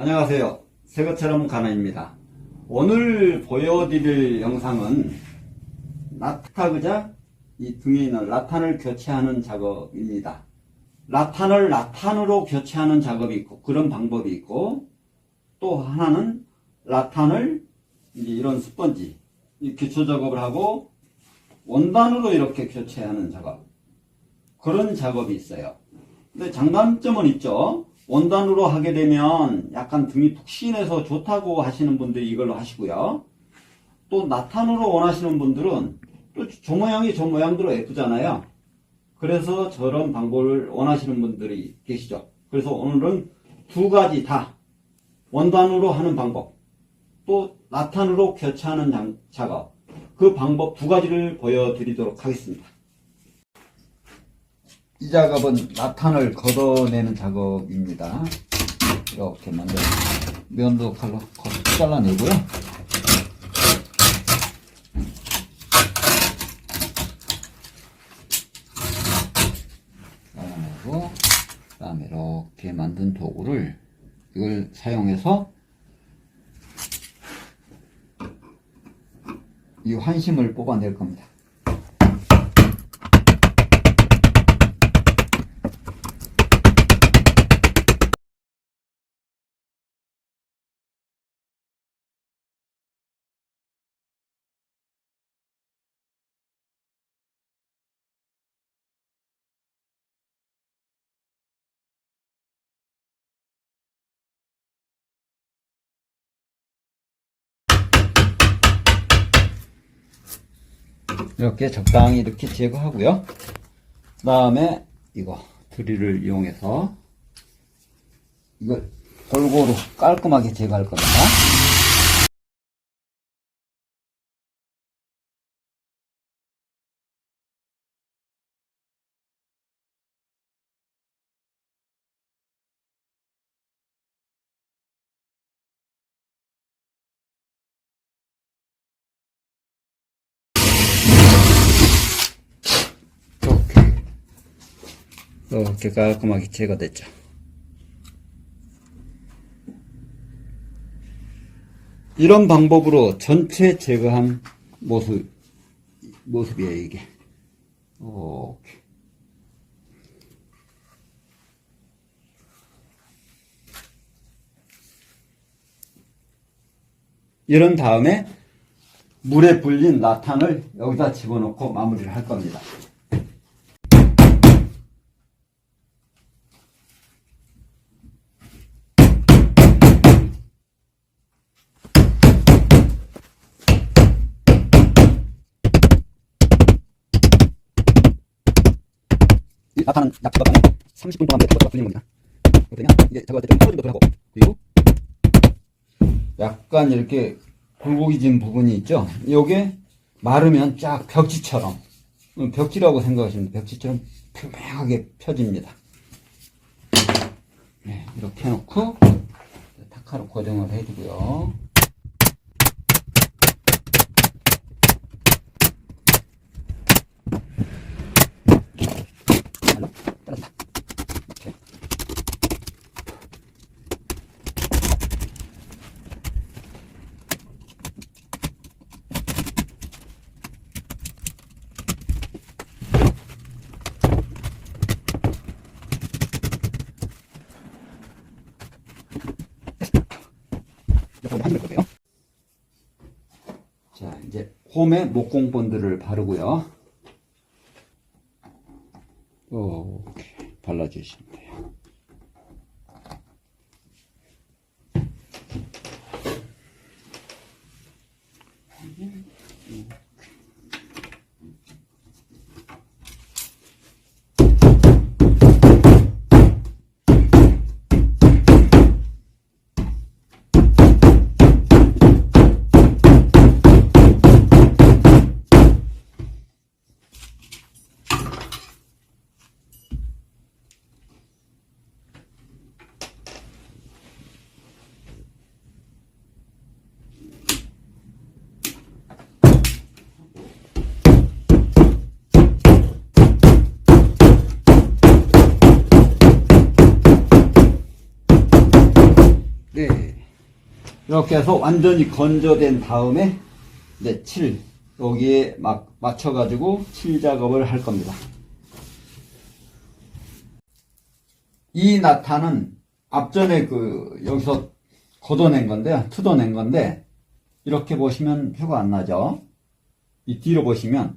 안녕하세요. 새것처럼 가나입니다. 오늘 보여드릴 영상은 라타그자 이 등에 있는 라탄을 교체하는 작업입니다. 라탄을 라탄으로 교체하는 작업이 있고 그런 방법이 있고 또 하나는 라탄을 이런 스펀지 이 기초 작업을 하고 원단으로 이렇게 교체하는 작업 그런 작업이 있어요. 근데 장단점은 있죠. 원단으로 하게 되면 약간 등이 푹신해서 좋다고 하시는 분들이 이걸로 하시고요. 또 나탄으로 원하시는 분들은 또 저 모양이 저 모양대로 예쁘잖아요. 그래서 저런 방법을 원하시는 분들이 계시죠. 그래서 오늘은 두 가지 다 원단으로 하는 방법, 또 나탄으로 교체하는 장- 작업, 그 방법 두 가지를 보여드리도록 하겠습니다. 이 작업은 나탄을 걷어내는 작업입니다. 이렇게 먼저 면도 칼로 걷 잘라내고요. 잘라내고 그다음에 이렇게 만든 도구를 이걸 사용해서 이 환심을 뽑아낼 겁니다. 이렇게 적당히 이렇게 제거하고요. 그 다음에 이거 드릴을 이용해서 이걸 골고루 깔끔하게 제거할 겁니다. 이렇게 깔끔하게 제거됐죠. 이런 방법으로 전체 제거한 모습 모습이에요 이게. 이렇게. 이런 다음에 물에 불린 나탄을 여기다 집어넣고 마무리를 할 겁니다. 작업하면 30분 동안 작업가 풀리는 겁니다. 그러면 이제 작업할 때좀 소금도 하고 그리고 약간 이렇게 굴곡이진 부분이 있죠. 요게 마르면 쫙 벽지처럼 음, 벽지라고 생각하시면. 벽지처럼 평평하게 펴집니다. 네, 이렇게 해놓고 타카로 고정을 해주고요. 잘라? 잘랐다. 이렇게. 이렇게 한줄 거예요. 자, 이제 홈에 목공 본드를 바르고요. 이렇게 발라주시면 이렇게 해서 완전히 건조된 다음에 이제 칠 여기에 막 맞춰 가지고 칠 작업을 할 겁니다. 이 나타는 앞전에 그 여기서 걷어낸 건데 뜯어낸 건데 이렇게 보시면 표가 안 나죠. 이 뒤로 보시면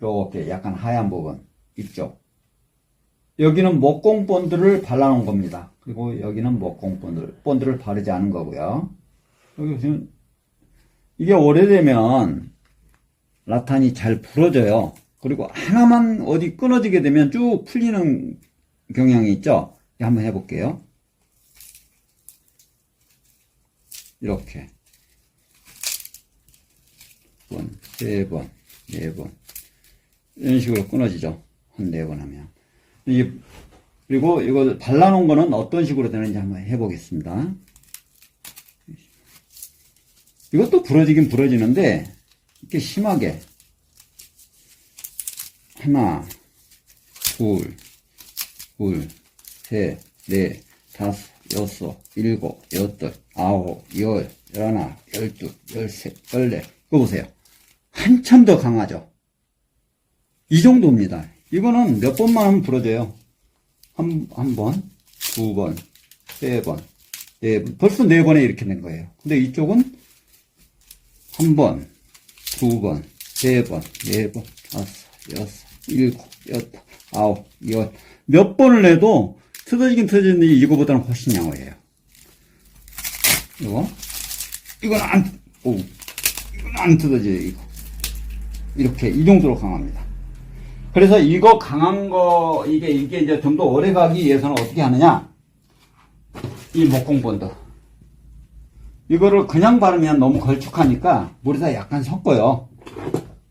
이렇게 약간 하얀 부분 있죠. 여기는 목공 본드를 발라놓은 겁니다. 그리고 여기는 목공 본드, 본드를 바르지 않은 거고요. 여기 지금 이게 오래되면 라탄이 잘 부러져요. 그리고 하나만 어디 끊어지게 되면 쭉 풀리는 경향이 있죠. 한번 해볼게요. 이렇게 두 번, 세 번, 네 번 이런 식으로 끊어지죠. 한 네 번 하면 이 그리고 이거 발라놓은 거는 어떤 식으로 되는지 한번 해보겠습니다. 이것도 부러지긴 부러지는데 이렇게 심하게 하나, 둘, 둘, 셋, 넷, 다섯, 여섯, 일곱, 여덟, 아홉, 열, 열하나, 열둘, 열셋, 열넷. 이거 보세요. 한참 더 강하죠? 이 정도입니다. 이거는 몇 번만 하면 부러져요. 한, 한 번, 두 번, 세 번, 네 번. 벌써 네 번에 이렇게 된 거예요. 근데 이쪽은 한 번, 두 번, 세 번, 네 번, 다섯, 여섯, 일곱, 여덟, 아홉, 열. 몇 번을 해도 틀어지긴 틀어지는데 이거보다는 훨씬 양호해요. 이거. 이건 안, 오, 이건 안 뜯어져요, 이거. 이렇게, 이 정도로 강합니다. 그래서 이거 강한 거, 이게, 이게 이제 좀 더 오래 가기 위해서는 어떻게 하느냐? 이 목공본드. 이거를 그냥 바르면 너무 걸쭉하니까 물에다 약간 섞어요.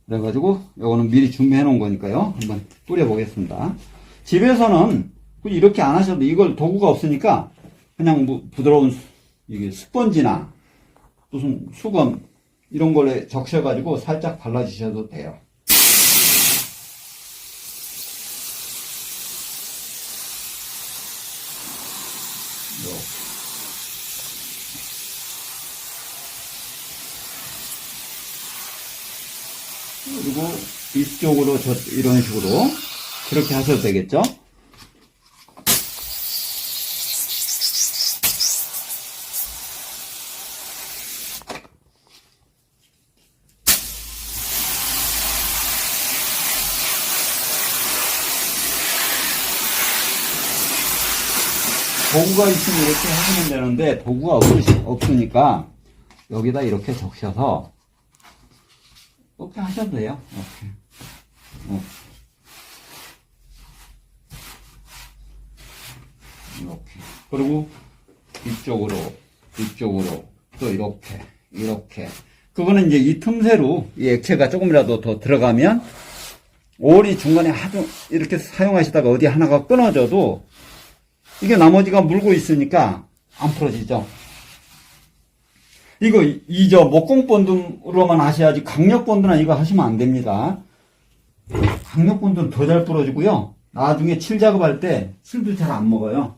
그래가지고 요거는 미리 준비해 놓은 거니까요. 한번 뿌려 보겠습니다. 집에서는 이렇게 안 하셔도 이걸 도구가 없으니까 그냥 뭐 부드러운 수- 이게 스펀지나 무슨 수건 이런 걸로 적셔가지고 살짝 발라주셔도 돼요. 이렇게. 그리고 이쪽으로 저 이런 식으로 그렇게 하셔도 되겠죠? 도구가 있으면 이렇게 하시면 되는데 도구가 없으니까 여기다 이렇게 적셔서 이렇게 하셔도 돼요. 이렇게. 어. 이렇게. 그리고 이쪽으로, 이쪽으로, 또 이렇게, 이렇게. 그거는 이제 이 틈새로 이 액체가 조금이라도 더 들어가면 올이 중간에 하도 이렇게 사용하시다가 어디 하나가 끊어져도 이게 나머지가 물고 있으니까 안 풀어지죠. 이거 이 저 목공본드로만 하셔야지 강력본드나 이거 하시면 안 됩니다. 강력본드는 더 잘 부러지고요. 나중에 칠 작업할 때 칠도 잘 안 먹어요.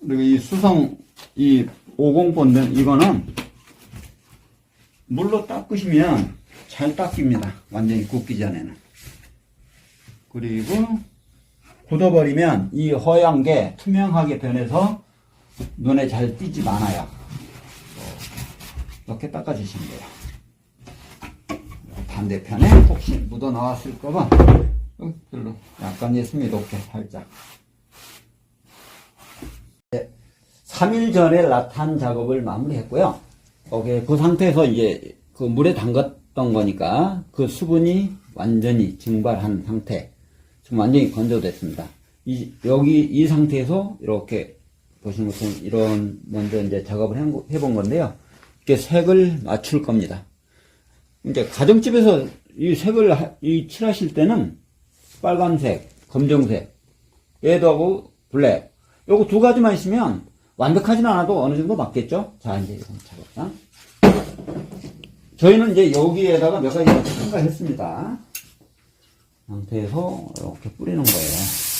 그리고 이 수성 이 50본드 이거는 물로 닦으시면 잘 닦입니다. 완전히 굽기 전에는. 그리고 굳어버리면 이 허연 게 투명하게 변해서 눈에 잘 띄지 않아요. 이렇게 닦아주시면 돼요. 반대편에 혹시 묻어 나왔을까봐 여기 별로 약간 있습니다. 이렇게 살짝. 3일 전에 라탄 작업을 마무리했고요. 거기에 그 상태에서 이제 그 물에 담갔던 거니까 그 수분이 완전히 증발한 상태. 지금 완전히 건조됐습니다. 이, 여기 이 상태에서 이렇게 보시는 것처럼 이런 먼저 이제 작업을 한- 해본 건데요. 이렇게 색을 맞출 겁니다. 이제 가정집에서 이 색을 하- 이 칠하실 때는 빨간색, 검정색, 레드하고 블랙 요거 두 가지만 있으면 완벽하진 않아도 어느 정도 맞겠죠? 자 이제 이건 작업장. 저희는 이제 여기에다가 몇 가지 첨가했습니다. 상태에서 이렇게 뿌리는 거예요.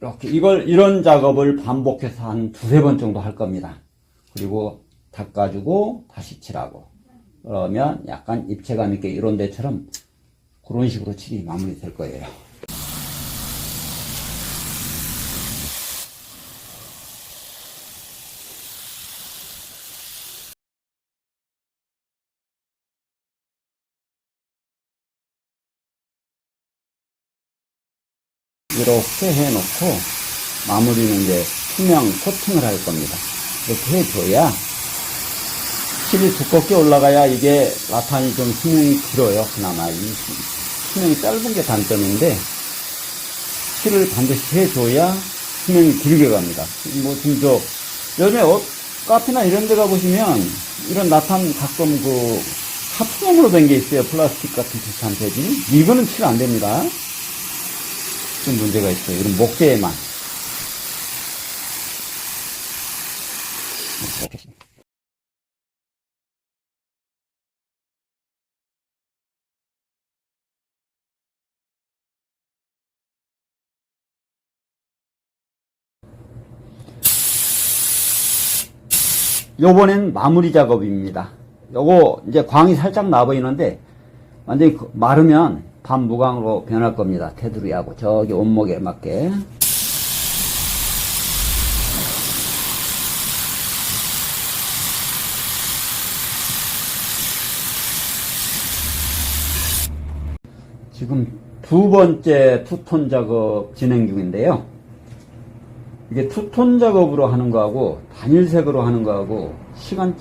이렇게 이걸 이런 작업을 반복해서 한 두세 번 정도 할 겁니다. 그리고 닦아주고 다시 칠하고 그러면 약간 입체감 있게 이런 데처럼 그런 식으로 칠이 마무리 될 거예요. 이렇게 해놓고 마무리는 이제 투명 코팅을 할 겁니다. 이렇게 해줘야 실이 두껍게 올라가야 이게 라탄이 좀 수명이 길어요. 그나마 이 수명이 짧은 게 단점인데 실을 반드시 해줘야 수명이 길게 갑니다. 뭐 지금 저 요즘에 어, 카페나 이런 데 가보시면 이런 라탄 가끔 그 하프형으로 된 게 있어요. 플라스틱 같은 비슷한 재질. 이거는 칠 안 됩니다. 좀 문제가 있어요. 이런 목재에만. 요번엔 마무리 작업입니다. 요거 이제 광이 살짝 나 보이는데 완전히 그- 마르면 반무광으로 변할 겁니다. 테두리하고 저기 온목에 맞게. 지금 두 번째 투톤 작업 진행 중인데요. 이게 투톤 작업으로 하는 거하고 단일색으로 하는 거하고 시간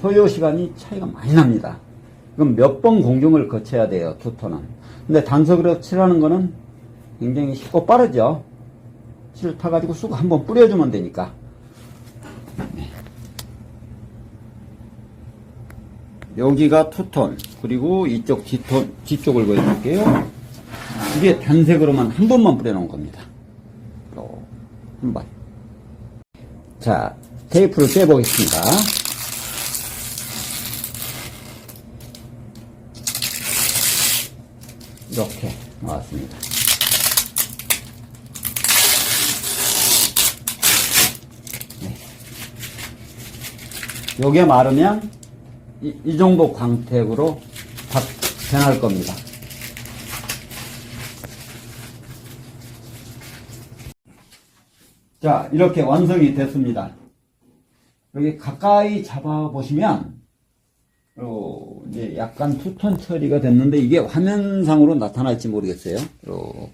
소요 시간이 차이가 많이 납니다. 그럼 몇번 공정을 거쳐야 돼요, 투톤은. 근데 단석으로 칠하는 거는 굉장히 쉽고 빠르죠. 칠 타가지고 쑥 한번 뿌려주면 되니까. 네. 여기가 투톤, 그리고 이쪽 뒤톤, 뒤쪽을 보여줄게요. 이게 단색으로만 한 번만 뿌려놓은 겁니다. 또, 한 번. 자, 테이프를 떼보겠습니다. 이렇게 나왔습니다. 네. 요게 마르면 이, 이 정도 광택으로 다 변할 겁니다. 자, 이렇게 완성이 됐습니다. 여기 가까이 잡아 보시면 어, 이제 약간 투톤 처리가 됐는데 이게 화면상으로 나타날지 모르겠어요. 어,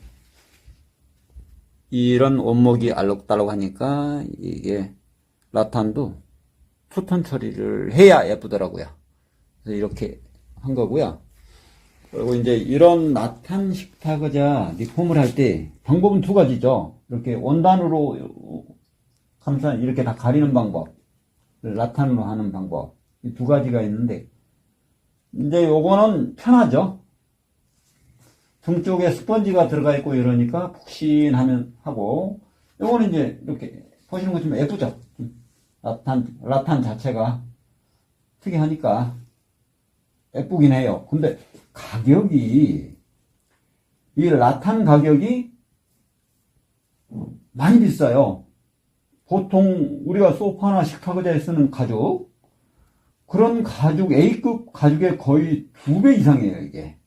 이런 원목이 알록달록 하니까 이게 라탄도 투톤 처리를 해야 예쁘더라고요. 그래서 이렇게 한 거고요. 그리고 이제 이런 라탄 식탁의자 리폼을 할 때 방법은 두 가지죠. 이렇게 원단으로 감싸 이렇게 다 가리는 방법, 라탄으로 하는 방법 이 두 가지가 있는데 이제 요거는 편하죠. 등 쪽에 스펀지가 들어가 있고 이러니까 푹신하면 하고 요거는 이제 이렇게 보시는 것처럼 예쁘죠. 라탄 라탄 자체가 특이하니까 예쁘긴 해요. 근데 가격이 이 라탄 가격이 많이 비싸요. 보통 우리가 소파나 식탁 의자에 쓰는 가죽 그런 가죽 A급 가죽의 거의 두 배 이상이에요 이게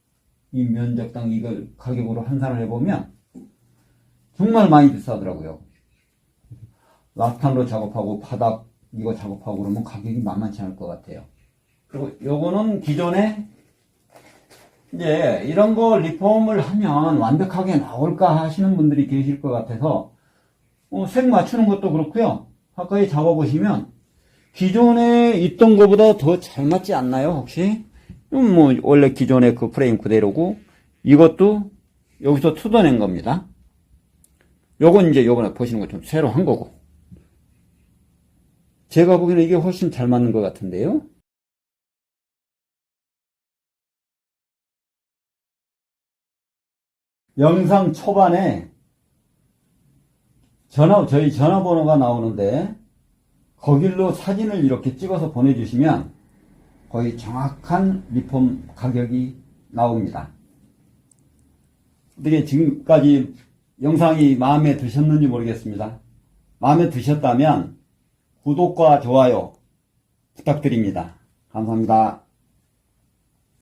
이 면적당 이걸 가격으로 환산을 해보면 정말 많이 비싸더라고요. 라탄으로 작업하고 바닥 이거 작업하고 그러면 가격이 만만치 않을 것 같아요. 그리고 요거는 기존에 이제 이런 거 리폼을 하면 완벽하게 나올까 하시는 분들이 계실 것 같아서 어, 색 맞추는 것도 그렇고요. 가까이 잡아보시면 기존에 있던 것보다 더 잘 맞지 않나요 혹시? 음, 뭐 원래 기존의 그 프레임 그대로고 이것도 여기서 뜯어낸 겁니다. 요건 이제 요번에 보시는 것처럼 새로 한 거고 제가 보기에는 이게 훨씬 잘 맞는 것 같은데요. 영상 초반에 전화, 저희 전화번호가 나오는데, 거길로 사진을 이렇게 찍어서 보내주시면 거의 정확한 리폼 가격이 나옵니다. 어떻게 지금까지 영상이 마음에 드셨는지 모르겠습니다. 마음에 드셨다면 구독과 좋아요 부탁드립니다. 감사합니다.